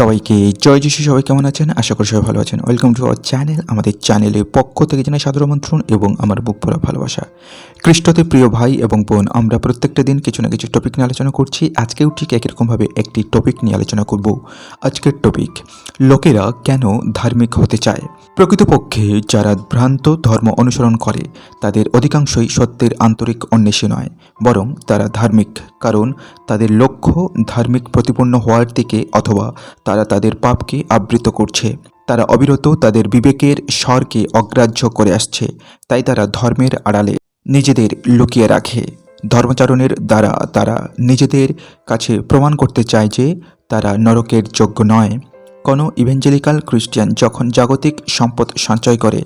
সবাইকে জয় যিশু সবাই, কেমন আছেন? আশা করি সবাই ভালো আছেন। ওয়েলকাম টু আওয়ার চ্যানেল আমাদের চ্যানেলের পক্ষ থেকে জানাই সাদর আমন্ত্রণ এবং আমার বুক ভরা ভালোবাসা। খ্রিস্টতে প্রিয় ভাই এবং বোন, আমরা প্রত্যেকটা দিন কিছু না কিছু টপিক নিয়ে আলোচনা করছি। আজকেও ঠিক একই রকমভাবে একটি টপিক নিয়ে আলোচনা করব। আজকের টপিক লোকেরা কেন ধার্মিক হতে চায়? প্রকৃতপক্ষে যারা ভ্রান্ত ধর্ম অনুসরণ করে, তাদের অধিকাংশই সত্যের আন্তরিক অন্বেষী নয়, বরং তারা ধার্মিক। কারণ তাদের লক্ষ্য ধার্মিক প্রতিপন্ন হওয়ার দিকে অথবা তারা তাদের পাপকে আবৃত করছে। তারা অবিরত তাদের বিবেকের স্বরকে অগ্রাহ্য করে আসছে। তাই তারা ধর্মের আড়ালে নিজেদের লুকিয়ে রাখে। ধর্মচারণের দ্বারা তারা নিজেদের কাছে প্রমাণ করতে চায় যে তারা নরকের যোগ্য নয়। কোনো ইভেঞ্জেলিক্যাল খ্রিস্টান যখন জাগতিক সম্পদ সঞ্চয় করে,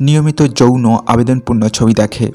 নিয়মিত যৌন আবেদনপূর্ণ ছবি দেখে।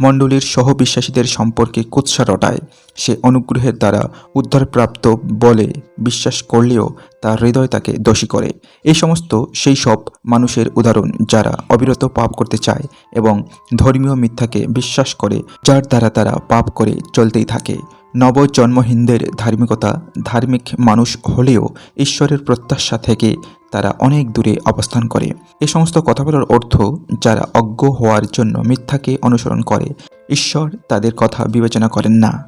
মণ্ডলীর সহবিশ্বাসীদের সম্পর্কে কুৎসা রটায়। সে অনুগ্রহের দ্বারা উদ্ধারপ্রাপ্ত বলে বিশ্বাস করলেও তার হৃদয় তাকে দোষী করে। এই সমস্ত সেই সব মানুষের উদাহরণ যারা অবিরত পাপ করতে চায় এবং ধর্মীয় মিথ্যাকে বিশ্বাস করে, যার দ্বারা তারা পাপ করে চলতেই থাকে। নবজন্মহীনদের ধার্মিকতা ধার্মিক মানুষ হলেও ঈশ্বরের প্রত্যাশা থেকে তারা অনেক দূরে অবস্থান করে। এ সমস্ত কথা বলার অর্থ, যারা অজ্ঞ হওয়ার জন্য মিথ্যাকে অনুসরণ করে, ঈশ্বর তাদের কথা বিবেচনা করেন না।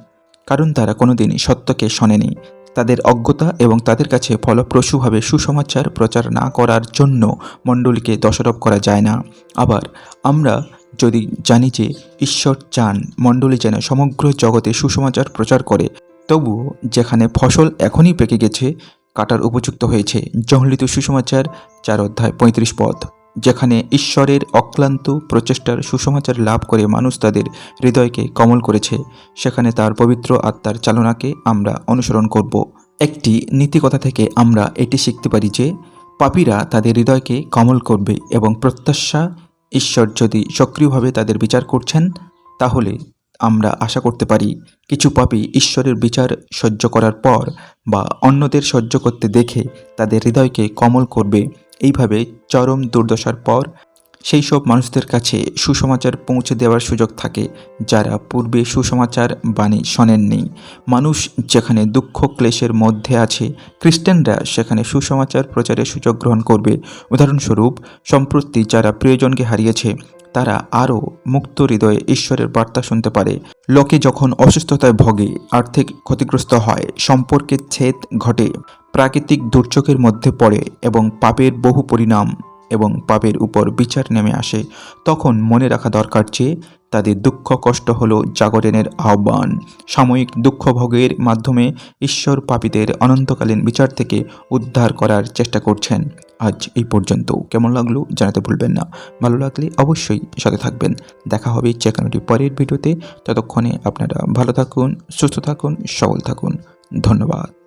কারণ তারা কোনোদিনই সত্যকে শোনেনি। তাদের অজ্ঞতা এবং তাদের কাছে ফলপ্রসূভাবে সুসমাচার প্রচার না করার জন্য মণ্ডলীকে দোষারোপ করা যায় না। আবার আমরা যদি জানি যে ঈশ্বর চান মণ্ডলী যেন সমগ্র জগতে সুসমাচার প্রচার করে, তবুও যেখানে ফসল এখনই পেকে গেছে কাটার উপযুক্ত হয়েছে। জহলিত সুসমাচার, চার অধ্যায়, পঁয়ত্রিশ পদ। যেখানে ঈশ্বরের অক্লান্ত প্রচেষ্টার সুসমাচার লাভ করে মানুষ তাদের হৃদয়কে কমল করেছে, সেখানে তার পবিত্র আত্মার চালনাকে আমরা অনুসরণ করব। একটি নীতিকথা থেকে আমরা এটি শিখতে পারি যে, পাপীরা তাদের হৃদয়কে কমল করবে এবং প্রত্যাশা, ঈশ্বর যদি সক্রিয়ভাবে তাদের বিচার করছেন, তাহলে আমরা আশা করতে পারি কিছু পাপী ঈশ্বরের বিচার সহ্য করার পর বা অন্যদের সহ্য করতে দেখে তাদের হৃদয়কে কমল করবে। এইভাবে চরম দুর্দশার পর সেই সব মানুষদের কাছে সুসমাচার পৌঁছে দেওয়ার সুযোগ থাকে, যারা পূর্বে সুসমাচার বাণী শোনেননি। মানুষ যেখানে দুঃখ ক্লেশের মধ্যে আছে, খ্রিস্টানরা সেখানে সুসমাচার প্রচারের সুযোগ গ্রহণ করবে। উদাহরণস্বরূপ, সম্প্রতি যারা প্রিয়জনকে হারিয়েছে তারা আরও মুক্ত হৃদয়ে ঈশ্বরের বার্তা শুনতে পারে। লোকে যখন অসুস্থতায় ভোগে, আর্থিক ক্ষতিগ্রস্ত হয়, সম্পর্কের ছেদ ঘটে, প্রাকৃতিক দুর্যোগের মধ্যে পড়ে এবং পাপের বহু পরিণাম এবং পাপের উপর বিচার নেমে আসে, তখন মনে রাখা দরকার যে, তাদের দুঃখ কষ্ট হলো জাগরণের আহ্বান। সাময়িক দুঃখ ভোগের মাধ্যমে ঈশ্বর পাপীদের অনন্তকালীন বিচার থেকে উদ্ধার করার চেষ্টা করছেন। আজ এই পর্যন্ত। কেমন লাগল জানাতে ভুলবেন না। ভালো লাগলে অবশ্যই সাথে থাকবেন। দেখা হবে চেকানোটি পরের ভিডিওতে। ততক্ষণে আপনারা ভালো থাকুন, সুস্থ থাকুন, সবল থাকুন। ধন্যবাদ।